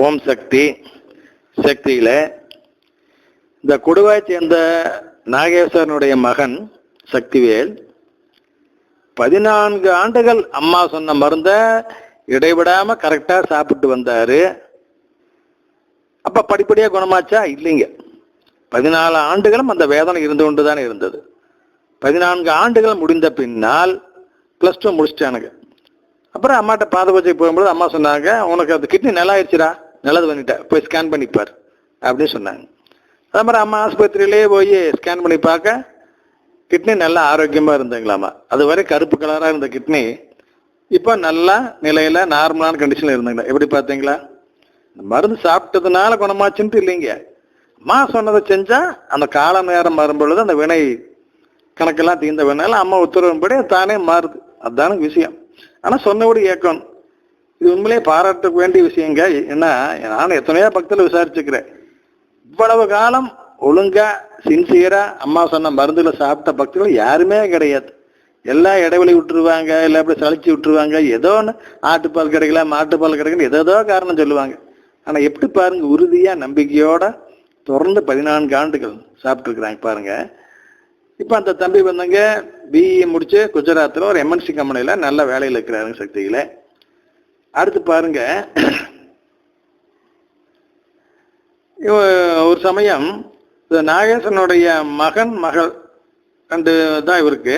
ஓம் சக்தி சக்தியில் இந்த கொடுவாய் சேர்ந்த நாகேஸ்வரனுடைய மகன் சக்திவேல் பதினான்கு ஆண்டுகள் அம்மா சொன்ன மருந்தை இடைவிடாமல் கரெக்டாக சாப்பிட்டு வந்தார். அப்போ படிப்படியாக குணமாச்சா? இல்லைங்க. பதினாலு ஆண்டுகளும் அந்த வேதனை இருந்து கொண்டு தானே இருந்தது. பதினான்கு ஆண்டுகள் முடிந்த பின்னால் ப்ளஸ் டூ முடிச்சிட்டானுங்க. அப்புறம் அம்மாட்ட பாத பூஜைக்கு போகும்போது அம்மா சொன்னாங்க உனக்கு அந்த கிட்னி நல்லா ஆயிடுச்சுடா. நல்லது பண்ணிட்டேன் போய் ஸ்கேன் பண்ணிப்பார் அப்படின்னு சொன்னாங்க. அதே மாதிரி அம்மா ஆஸ்பத்திரியிலேயே போய் ஸ்கேன் பண்ணி பார்க்க கிட்னி நல்லா ஆரோக்கியமாக இருந்துங்களாமா. அது வரை கருப்பு கலராக இருந்த கிட்னி இப்போ நல்லா நிலையில் நார்மலான கண்டிஷனில் இருந்தாங்களா எப்படி பார்த்தீங்களா? இந்த மருந்து சாப்பிட்டதுனால குணமாச்சுன்ட்டு இல்லைங்க. அம்மா சொன்னதை செஞ்சால் அந்த கால நேரம் வரும்பொழுது அந்த வினை கணக்கெல்லாம் தீர்ந்த வினால அம்மா உத்தரவின்படி தானே மாறுது. அதுதான விஷயம். ஆனால் சொன்னபடி கேட்கணும் இது உண்மையிலேயே பாராட்ட வேண்டிய விஷயங்க. ஏன்னா நான் எத்தனையோ பக்தியில் விசாரிச்சுக்கிறேன். இவ்வளவு காலம் ஒழுங்கா சின்சியரா அம்மா சொன்ன மருந்துல சாப்பிட்ட பக்தர்கள் யாருமே கிடையாது. எல்லாம் இடைவெளி விட்டுருவாங்க இல்லை அப்படி சளிச்சு விட்டுருவாங்க. ஏதோ ஒன்று ஆட்டுப்பால் கிடைக்கல மாட்டுப்பால் கிடைக்கல ஏதோ காரணம் சொல்லுவாங்க. ஆனால் எப்படி பாருங்க உறுதியாக நம்பிக்கையோட தொடர்ந்து பதினான்கு ஆண்டுகள் சாப்பிட்ருக்குறாங்க பாருங்க. இப்போ அந்த தம்பி வந்தவங்க பிஇ முடிச்சு குஜராத்தில் ஒரு எம்என்சி கம்பெனியில் நல்ல வேலையில் இருக்கிறாருங்க சக்தியில். அடுத்து பாருங்க. ஒரு சமயம் இந்த நாகேசனுடைய மகன் மகள் ரெண்டு தான் இவருக்கு.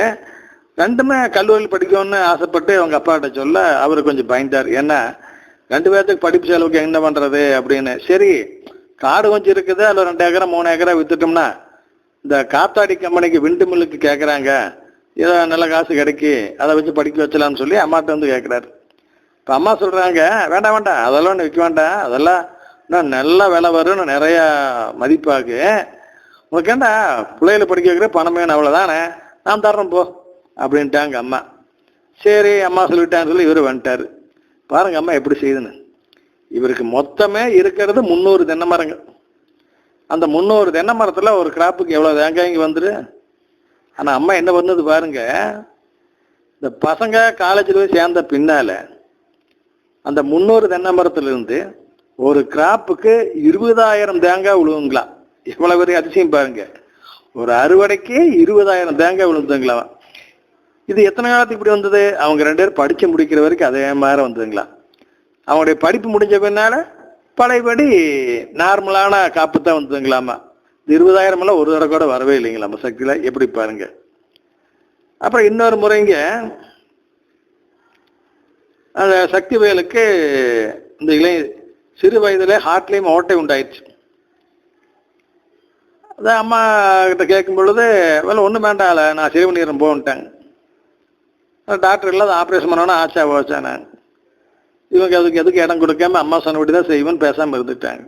ரெண்டுமே கல்லூரியில் படிக்கணும்னு ஆசைப்பட்டு அவங்க அப்பாட்ட சொல்ல அவர் கொஞ்சம் பயந்தார். ஏன்னா ரெண்டு பேர்த்துக்கு படிப்பு செலவுக்கு என்ன பண்ணுறது அப்படின்னு. சரி காடு கொஞ்சம் இருக்குது அதில் ரெண்டு ஏக்கரா மூணு ஏக்கரா வித்துட்டோம்னா இந்த காத்தாடி கம்பெனிக்கு விண்டு மில்லுக்கு கேட்குறாங்க ஏதோ நல்ல காசு கிடைக்கி அதை வச்சு படிக்க வச்சலாம்னு சொல்லி அம்மாட்ட வந்து கேட்குறாரு இப்போ அம்மா சொல்கிறாங்க வேண்டாம் வேண்டாம் அதெல்லாம் ஒன்று விற்க வேண்டாம். அதெல்லாம் இன்னும் நல்ல விலை வரும்னு நிறையா மதிப்பாகு உனக்கு ஏண்டா பிள்ளைகளை படிக்க வைக்கிற பணம் வேணும் அவ்வளோதானே நான் தர்றேன் போ. அப்படின்ட்டாங்க அம்மா. சரி அம்மா சொல்லிட்டான்னு சொல்லி இவர் வந்துட்டாரு. பாருங்க அம்மா எப்படி செய்யுதுன்னு இவருக்கு மொத்தமே இருக்கிறது முந்நூறு தென்னை மரங்கள். அந்த முந்நூறு தென்னை மரத்தில் ஒரு கிராப்புக்கு எவ்வளோ தேங்காய் இங்க வந்துரு? ஆனால் அம்மா என்ன பண்ணுது பாருங்க இந்த பசங்க காலேஜில் போய் சேர்ந்த பின்னால் அந்த முன்னூறு தென்னை மரத்திலிருந்து ஒரு கிராப்புக்கு இருபதாயிரம் தேங்காய் விழுவுங்களா எவ்வளவு பெரிய அதிசயம் பாருங்க. ஒரு அறுவடைக்கு இருபதாயிரம் தேங்காய் விழுந்துங்களா இது எத்தனை காலத்துக்கு இப்படி வந்தது? அவங்க ரெண்டு பேரும் படிச்சு முடிக்கிற வரைக்கும் அதே மாதிரி வந்ததுங்களா? அவங்களுடைய படிப்பு முடிஞ்ச பின்னால பழையபடி நார்மலான காப்பு தான் வந்ததுங்களாமா இருபதாயிரம் எல்லாம் ஒரு தடவை கூட வரவே இல்லைங்களாமா சக்தியில? எப்படி பாருங்க. அப்புறம் இன்னொரு முறைங்க அந்த சக்தி வயலுக்கு இந்த இளைய சிறு வயதில் ஹார்ட்லேயும் ஓட்டை உண்டாயிடுச்சு. அதான் அம்மா கிட்ட கேட்கும் பொழுது வேலை ஒன்றும் வேண்டாம்ல நான் சிறுவநீரம் போன்ட்டாங்க டாக்டர் இல்லாத ஆப்ரேஷன் பண்ணோன்னா ஆச்சா போச்சானே இவங்க அதுக்கு எதுக்கு இடம் கொடுக்காம அம்மா சொன்னபடி தான் செய்வேன்னு பேசாமல் இருந்துட்டாங்க.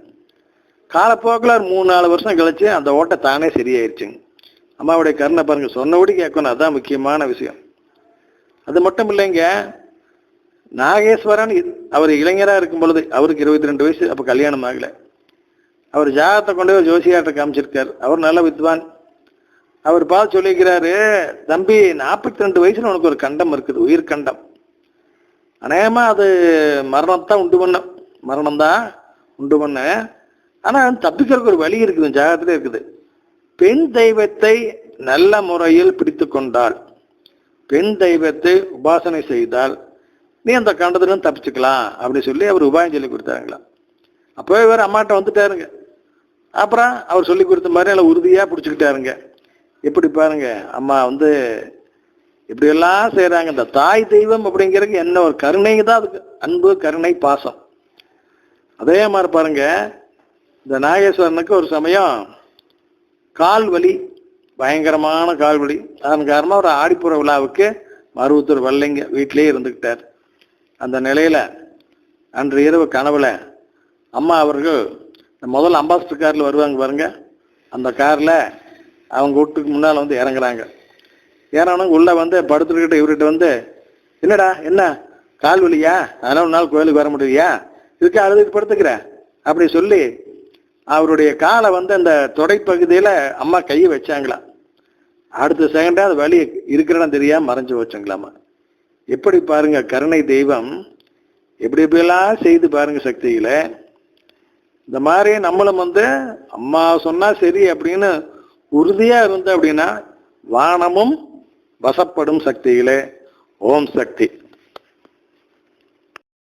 காலப்போக்கில் ஒரு மூணு நாலு வருஷம் கழிச்சு அந்த ஓட்டை தானே சரியாயிருச்சுங்க. அம்மாவுடைய கருணை பாருங்கள் சொன்னபடி கேட்கணும் அதுதான் முக்கியமான விஷயம். அது மட்டும் இல்லைங்க நாகேஸ்வரன் அவர் இளைஞராக இருக்கும் பொழுது அவருக்கு இருபத்தி ரெண்டு வயசு அப்போ கல்யாணம் ஆகலை. அவர் ஜாதகத்தை கொண்டு போய் ஜோசியார்ட்ட காமிச்சிருக்கார். அவர் நல்ல வித்வான். அவர் பார்த்து சொல்லியிருக்கிறாரு தம்பி நாற்பத்தி ரெண்டு வயசுல உனக்கு ஒரு கண்டம் இருக்குது உயிர் கண்டம். அநேகமாக அது மரணத்தான் உண்டு பண்ண. மரணம் தான் உண்டு பண்ண. ஆனால் தப்பிக்கிறதுக்கு ஒரு வழி இருக்குது ஜாதகத்துல இருக்குது. பெண் தெய்வத்தை நல்ல முறையில் பிடித்து கொண்டால் பெண் தெய்வத்தை உபாசனை செய்தால் நீ அந்த கண்டத்துல தப்பிச்சுக்கலாம் அப்படின்னு சொல்லி அவர் உபாயம் சொல்லி கொடுத்தாருங்களா அப்போவே வேறு அம்மாட்ட வந்துட்டாருங்க. அப்புறம் அவர் சொல்லி கொடுத்த மாதிரி நல்லா உறுதியாக பிடிச்சிக்கிட்டாருங்க. எப்படி பாருங்க அம்மா வந்து இப்படியெல்லாம் செய்கிறாங்க இந்த தாய் தெய்வம் அப்படிங்கிறதுக்கு என்ன ஒரு கருணைங்க தான் அதுக்கு. அன்பு கருணை பாசம். அதே மாதிரி பாருங்க இந்த நாகேஸ்வரனுக்கு ஒரு சமயம் கால் வலி பயங்கரமான கால் வலி அதன் காரணமாக ஒரு ஆடிப்புற விழாவுக்கு மருவத்தூர் வரலைங்க வீட்டிலேயே இருந்துக்கிட்டார். அந்த நிலையில் அன்று இரவு கனவுல அம்மா அவர்கள் முதல் முதல்ல அம்பாசிடர் காரில் வருவாங்க பாருங்க. அந்த காரில் அவங்க வீட்டுக்கு முன்னால் வந்து இறங்குறாங்க. இறங்கணும் உள்ளே வந்து படுத்துக்கிட்ட இவர்கிட்ட வந்து என்னடா என்ன? கால் வலியா? அதனால் ஒரு நாள் கோயிலுக்கு வர முடியலையா? இதுக்கு அழுதுட்டு படுத்துக்கிற? அப்படி சொல்லி அவருடைய காலை வந்து அந்த தொடைப்பகுதியில் அம்மா கையை வச்சாங்களாம். அடுத்த செகண்டாக அது வலி இருக்கிற தெரியாமல் மறைஞ்சு வச்சாங்களாமா எப்படி பாருங்க கருணை தெய்வம்? எப்படி எப்படிலாம் செய்து பாருங்க சக்திகளை இந்த மாதிரி நம்மளும் வந்து அம்மா சொன்னா சரி அப்படின்னு உறுதியா இருந்த அப்படின்னா வானமும் வசப்படும் சக்திகளே ஓம் சக்தி.